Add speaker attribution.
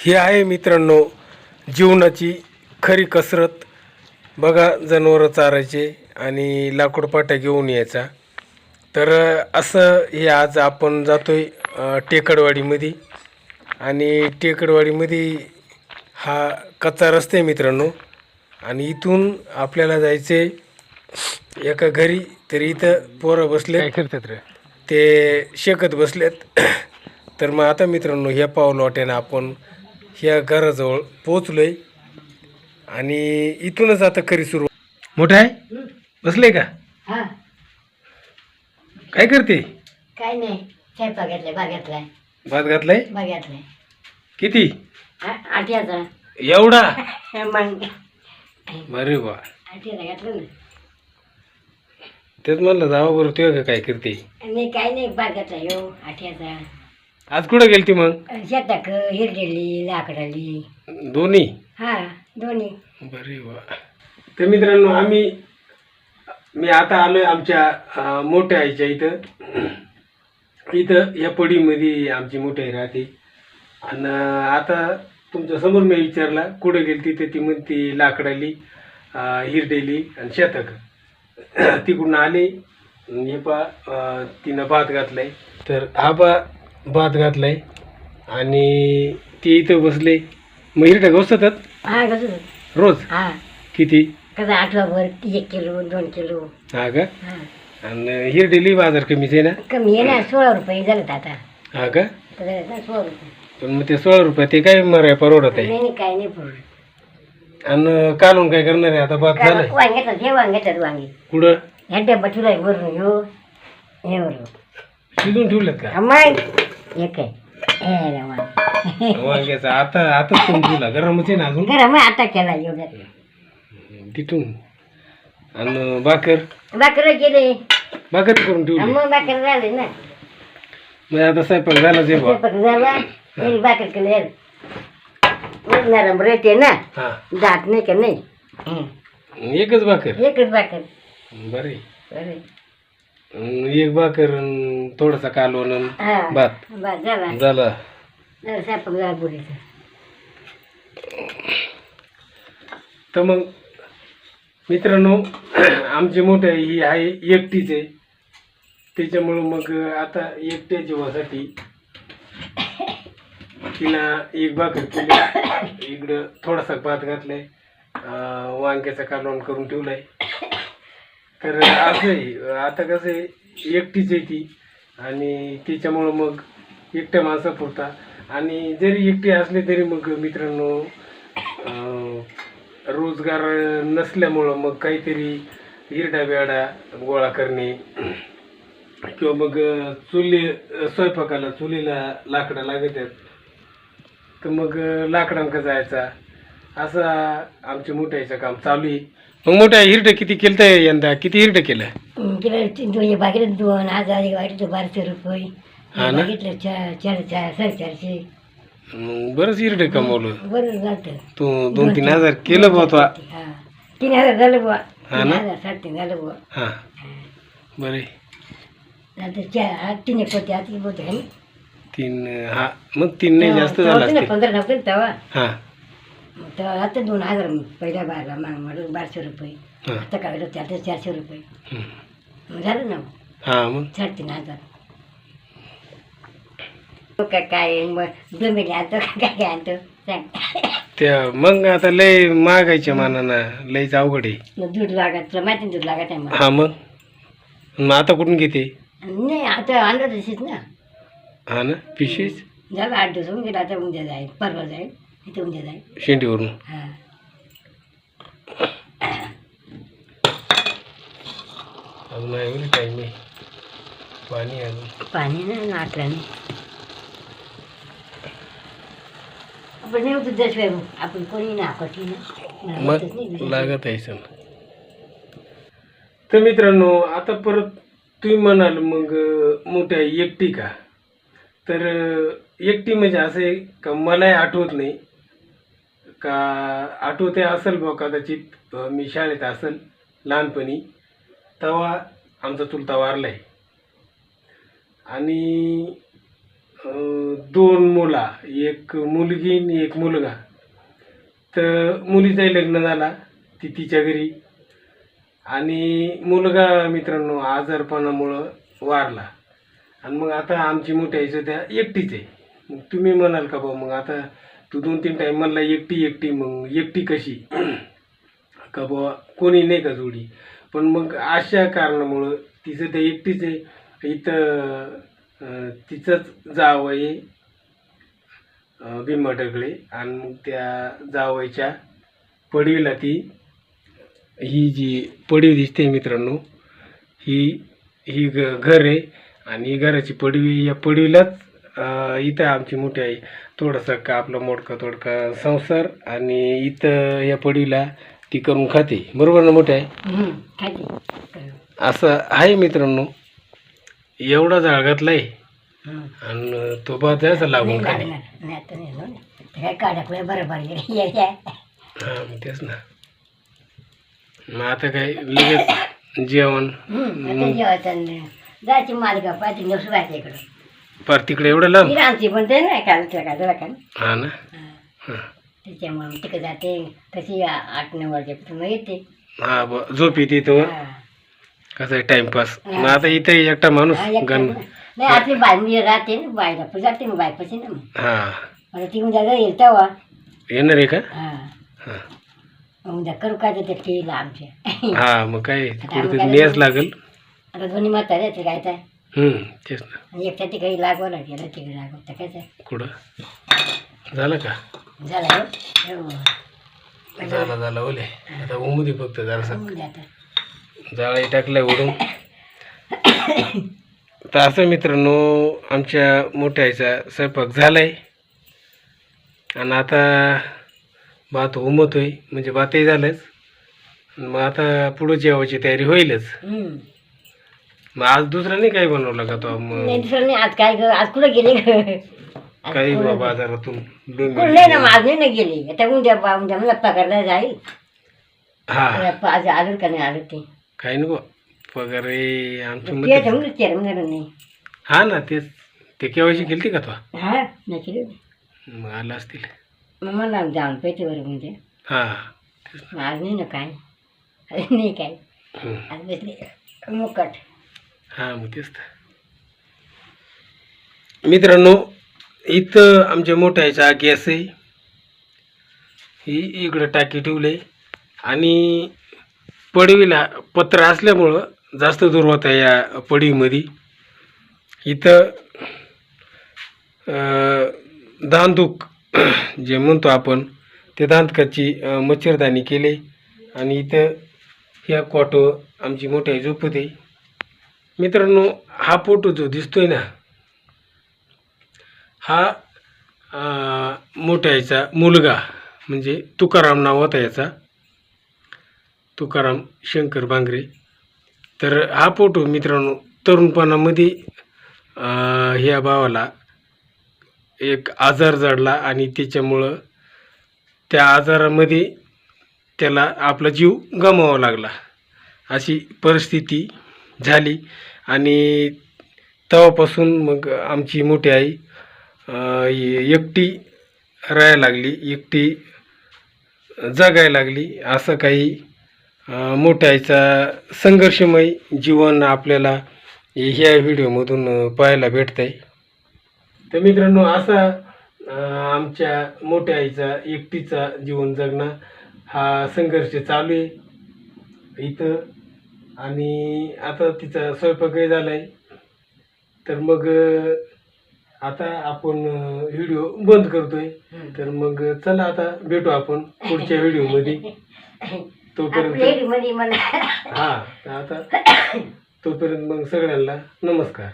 Speaker 1: ही आहे मित्रांनो जीवनाची खरी कसरत. बघा जनावरं चारायचे आणि लाकूड पाट्या घेऊन यायचा. तर असं हे आज आपण जातोय अ, टेकडवाडीमध्ये. आणि टेकडवाडीमध्ये हा कच्चा रस्ता आहे मित्रांनो. आणि इथून आपल्याला जायचे एका घरी तर इथं पोरं बसले काय करतात रे? ते शेकत बसलेत. तर मग आता मित्रांनो ह्या पाऊल वाट्यानं आपण ह्या घराजवळ पोचलोय आणि इथूनच आता खरी सुरू मोठं आहे? बसले का?
Speaker 2: हा.
Speaker 1: काय करते?
Speaker 2: काय नाही स्वयंपाक घेतलाय बागेतलाय.
Speaker 1: भात घातलाय?
Speaker 2: बागेतलाय.
Speaker 1: किती?
Speaker 2: आठ्याचा
Speaker 1: एवढा?
Speaker 2: मग.
Speaker 1: अरे
Speaker 2: घातलं ना.
Speaker 1: तेच म्हणलं जावा बरं का काय करते?
Speaker 2: नाही काय नाही बागेतला यो आठ्याचा
Speaker 1: आज कुठं गेलती मग?
Speaker 2: शेताक हिरडेली लाकडाली.
Speaker 1: दोन्ही?
Speaker 2: हा दोन्ही.
Speaker 1: बरे वा. तर मित्रांनो आम्ही मी आता आलोय आमच्या अं, मोठ्या आईच्या इथं. इथं या पडीमध्ये आमची मोठी आई राहते. आणि आता तुमच्यासमोर मी विचारला कुठं गेली तिथे ती म्हणती लाकडाली अं, हिरडेली आणि शेताक तिकडून आले. हे पा तिनं भात घातलाय. तर हा पा भात घातलाय. आणि ते इथं बसले. मग हिरड्या घोसतात
Speaker 2: हा कसं
Speaker 1: रोज?
Speaker 2: हा.
Speaker 1: किती?
Speaker 2: कसं आठवडाभर एक किलो दोन किलो.
Speaker 1: हा का?
Speaker 2: हा.
Speaker 1: आणि हिरडेली बाजार कमीच आहे ना?
Speaker 2: कमी आहे ना सोळा रुपये झालं आता.
Speaker 1: हा का?
Speaker 2: तर ना सोळा रुपये.
Speaker 1: पण मग ते सोळा रुपये ते काय मराय परवडत आहे?
Speaker 2: नाही नाही काय नाही पडलं
Speaker 1: आणि कालून काय करणार आहे? आता भात झालाय?
Speaker 2: हे वांगे.
Speaker 1: कुठं?
Speaker 2: ह्या डब्बा ठेवलाय वरून ह्यो हे वरून.
Speaker 1: शिजून ठेवलेत का?
Speaker 2: अम्माई एक आहे. रे वा.
Speaker 1: वांग्याचा आता आताच करून ठेवला. गरमच आहे ना अजून?
Speaker 2: गरम आहे आता केला एवढ्यात.
Speaker 1: तिथून. आणि भाकर?
Speaker 2: भाकर केले.
Speaker 1: भाकर करून ठेवली.
Speaker 2: मग भाकर झाले ना.
Speaker 1: मग आता स्वयंपाक आहे बा
Speaker 2: स्वयंपाक झाला. भाकर केले. नरम रेट आहे ना.
Speaker 1: हा.
Speaker 2: दात नाही का नाही? हं.
Speaker 1: एकच भाकर?
Speaker 2: एकच भाकर.
Speaker 1: बरे
Speaker 2: बरं.
Speaker 1: एक भाकर आणि थोडासा कालवण
Speaker 2: हा.
Speaker 1: भात.
Speaker 2: बस झाला.
Speaker 1: झाला.
Speaker 2: जरा स्वयंपाक झाला पुरीचा
Speaker 1: तर मग मित्रांनो आमची मोठे ही आहे एकटीच आहे. त्याच्यामुळं मग आता एकट्या जीवासाठी तिला एक भाकर केली. इकडं थोडासा भात घातलाय. अं, वांग्याचा कालवण करून ठेवलाय. तर असं आहे आता कसं आहे एकटीच आहे ती. आणि त्याच्यामुळं मग एकट्या माणसा पुरता. आणि जरी एकटी असले तरी मग मित्रांनो रोजगार नसल्यामुळं मग काहीतरी हिरडा बिरडा गोळा करणे किंवा मग चुली स्वयंपाकाला चुलीला लाकडं लागत आहेत तर मग लाकडांक जायचा. असा आमच्या मोठ्याचं काम चालू आहे. मग मोठ्या हिरडं किती केलं यंदा? किती हिरडं केलं?
Speaker 2: तिला दोन बागेत दोन हजार एक वाटतो बाराशे रुपये.
Speaker 1: हा ना?
Speaker 2: बागेतलं चार चार चार साडेचारशे.
Speaker 1: मग बरंच हिरडं कमवलं.
Speaker 2: बरं झालं
Speaker 1: तू दोन तीन हजार केलं बा तो
Speaker 2: हा. तीन हजार झालं बुवा.
Speaker 1: हा
Speaker 2: तीन
Speaker 1: ना?
Speaker 2: हजार साडेतीन झालं बुवा.
Speaker 1: हां. बरे.
Speaker 2: नंतर चार हा तीन एक होते
Speaker 1: तीन हा. मग तीन नाही जास्त झालं
Speaker 2: होते ना
Speaker 1: असते
Speaker 2: पंधरा नव्हते ना तेव्हा?
Speaker 1: हां.
Speaker 2: तेव्हा आता दोन हजार पहिल्या बारला माग म्हणून बाराशे रुपये.
Speaker 1: हां.
Speaker 2: आता काय होतं आता चारशे रुपये. मग झालं ना.
Speaker 1: हां मग?
Speaker 2: साडेतीन हजार. काय काय मग जमिनी आणतो काय काय आणतो? सांग.
Speaker 1: त्या मग आता लय मागायच्या मानानं लयच अवघड आहे.
Speaker 2: मग दूध लागत तुला माहिती ना दूध लागत आहे मग.
Speaker 1: हा मग? मग आता कुठून घेते?
Speaker 2: नाही आता आणलं तशीच ना.
Speaker 1: हा ना पिशवीच
Speaker 2: झालं आठ दिवस होऊन गेला आता उद्या जाईल परवा जाईल. इथे उद्या जाईल
Speaker 1: शेंडीवरून.
Speaker 2: हां.
Speaker 1: अजून आहे टाईम आहे पाणी आहे अजून.
Speaker 2: पाणी ना आपण नाही होतं आपण कोणी ना ना. मला
Speaker 1: मग. लागत आहे सण. तर मित्रांनो आता परत तुम्ही म्हणाल मग अं, मोठ्या एकटी का? तर अं, एकटी म्हणजे असं आहे का? मलाही आठवत नाही. का आठवते असेल बुवा कदाचित मी शाळेत असेल लहानपणी तेव्हा आमचा चुलता वारला आहे आणि दोन मुला एक मुलगी आणि एक मुलगा. तर मुलीचाही लग्न झाला ती तिच्या घरी. आणि मुलगा मित्रांनो आजारपणामुळं वारला. आणि मग आता आमची मोठी आई सध्या एकटीच आहे. मग तुम्ही म्हणाल का भाऊ मग आता तू दोन तीन टाईम म्हणला एकटी एकटी मग एकटी कशी? का बुवा कोणी नाही का जोडी? पण मग अशा कारणामुळं तिचं ते एकटीच आहे. इथं तिचंच जावं आहे अं, आणि मग त्या जावयाच्या पडवीला ती ही जी पडवी दिसते मित्रांनो ही ही ग घर आहे. आणि घराची पडवी या पडवीलाच इथं आमची मोठी आई थोडंसं का आपला मोडका तोडका संसार आणि इथं या पडवीला ती करून खाते. बरोबर ना मोठी
Speaker 2: खाते.
Speaker 1: असं आहे मित्रांनो. एवढा जाळ घातला आहे. आणि तो बा त्याचा लागून खाली
Speaker 2: काय.
Speaker 1: हा तेच ना. मग आता काय लगेच जेवण.
Speaker 2: जायची मालिका पाहिजे इकडं.
Speaker 1: पार तिकडे एवढं लांब?
Speaker 2: आमची पण ते नाही काल काय दवाखान
Speaker 1: हा ना? हा.
Speaker 2: त्याच्यामुळे तिकडे जाते. तशी आ- आठ नऊ वाजेपासून मग येते.
Speaker 1: हा ब झोप येते तो
Speaker 2: हा.
Speaker 1: कसं आहे टाइमपास मग आता इथे एकटा माणूस
Speaker 2: हा, एकटं
Speaker 1: गण
Speaker 2: पण. नाही आपली बाय म्हणजे राहते ना बायला पण जाते मग बायपाशी ना मग.
Speaker 1: हा.
Speaker 2: मला ती उद्या जर येईल तेव्हा.
Speaker 1: येणार आहे का?
Speaker 2: हा.
Speaker 1: हा.
Speaker 2: मग उद्या करू काय ते टीव्हीला आमच्या
Speaker 1: हा मग काय? नेस लागेल.
Speaker 2: आता दोन्ही म्हातारे ते काय तर.
Speaker 1: हम्म तेच ना.
Speaker 2: एकट्या तिकडे लागवं लागेल तिकडे लागवं तर काय ते?
Speaker 1: कुठं? झालं का?
Speaker 2: झालं हो? हो.
Speaker 1: झालं झालं ओले. आता उमदी फक्त जरासा
Speaker 2: उद्या आता.
Speaker 1: जाळी टाकलाय ओढून तर असं मित्रांनो आमच्या मोठ्या आईचा स्वयंपाक झालाय. आणि आता भात उमतोय म्हणजे भातही झालंच. मग आता पुढं जेवायची तयारी होईलच.
Speaker 2: हम्म.
Speaker 1: मग आज दुसरा नाही काही बनवलं का तो?
Speaker 2: नाही
Speaker 1: मग
Speaker 2: दुसरं नाही आज काय ग? आज कुठं गेले ग? आज
Speaker 1: काही
Speaker 2: कुठं-
Speaker 1: बाजारातून
Speaker 2: कुठं नाही ना आज नाही ना गेली. आता उद्या बा- उद्या मला पगारला जाईल.
Speaker 1: हा.
Speaker 2: आता आज आलं का नाही आलं ते?
Speaker 1: काही नको. पगार
Speaker 2: ते चेअरमन नाही.
Speaker 1: हा ना तेच. ते केव्हाची गेलती का तो?
Speaker 2: हा नाही
Speaker 1: मग आला असतील.
Speaker 2: मग मला जाऊन पैसे बरं म्हणजे.
Speaker 1: हा.
Speaker 2: मग आज नाही ना काय. आज नाही काय.
Speaker 1: हम्म.
Speaker 2: आज बसले. मुकट.
Speaker 1: हां मग तेच तर. मित्रांनो इथं आमच्या मोठ्या गॅस आहे. ही इकडं टाकी ठेवले आणि पडवीला पत्र असल्यामुळं जास्त दूर होता या पडवीमध्ये. इथं दांदूक जे म्हणतो आपण ते धांदकाची मच्छरदाणी केले आणि इथं ह्या कॉटो आमची मोठ्या झोपत झोपते मित्रांनो हा फोटो जो दिसतोय ना हा मोठ्या याचा मुलगा म्हणजे तुकाराम नाव होता याचा तुकाराम शंकर बांगरे. तर हा फोटो मित्रांनो तरुणपणामध्ये ह्या भावाला एक आजार जडला आणि त्याच्यामुळं त्या आजारामध्ये त्याला आपला जीव गमावा लागला. अशी परिस्थिती झाली. आणि तेव्हापासून मग आमची मोठी आई एकटी राहायला लागली एकटी जगायला लागली. असं काही मोठ्या आईचा संघर्षमय जीवन आपल्याला ह्या व्हिडिओमधून पाहायला भेटत आहे तर मित्रांनो असा आमच्या मोठ्या आईचा एकटीचा जीवन जगणं हा संघर्ष चालू आहे. इथं आणि आता तिचा स्वयंपाकही झाला आहे तर मग आता आपण व्हिडिओ बंद करतोय. तर मग चला आता भेटू आपण पुढच्या व्हिडिओमध्ये. तोपर्यंत हा तर आता तोपर्यंत मग सगळ्यांना नमस्कार.